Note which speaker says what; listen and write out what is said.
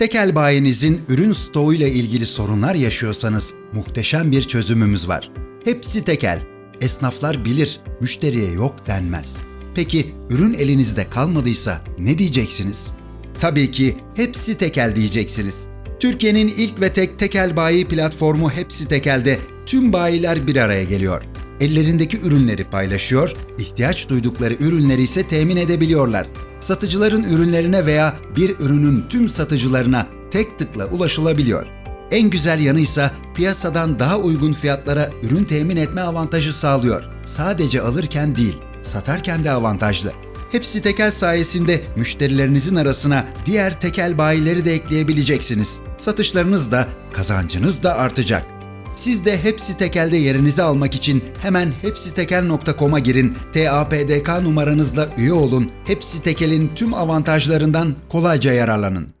Speaker 1: Tekel bayinizin ürün stoğuyla ilgili sorunlar yaşıyorsanız muhteşem bir çözümümüz var. Hepsi tekel. Esnaflar bilir, müşteriye yok denmez. Peki ürün elinizde kalmadıysa ne diyeceksiniz? Tabii ki hepsi tekel diyeceksiniz. Türkiye'nin ilk ve tek tekel bayi platformu Hepsi Tekel'de tüm bayiler bir araya geliyor. Ellerindeki ürünleri paylaşıyor, ihtiyaç duydukları ürünleri ise temin edebiliyorlar. Satıcıların ürünlerine veya bir ürünün tüm satıcılarına tek tıkla ulaşılabiliyor. En güzel yanı ise piyasadan daha uygun fiyatlara ürün temin etme avantajı sağlıyor. Sadece alırken değil, satarken de avantajlı. Hepsi tekel sayesinde müşterilerinizin arasına diğer tekel bayileri de ekleyebileceksiniz. Satışlarınız da, kazancınız da artacak. Siz de Hepsi Tekel'de yerinizi almak için hemen hepsitekel.com'a girin, TAPDK numaranızla üye olun, Hepsi Tekel'in tüm avantajlarından kolayca yararlanın.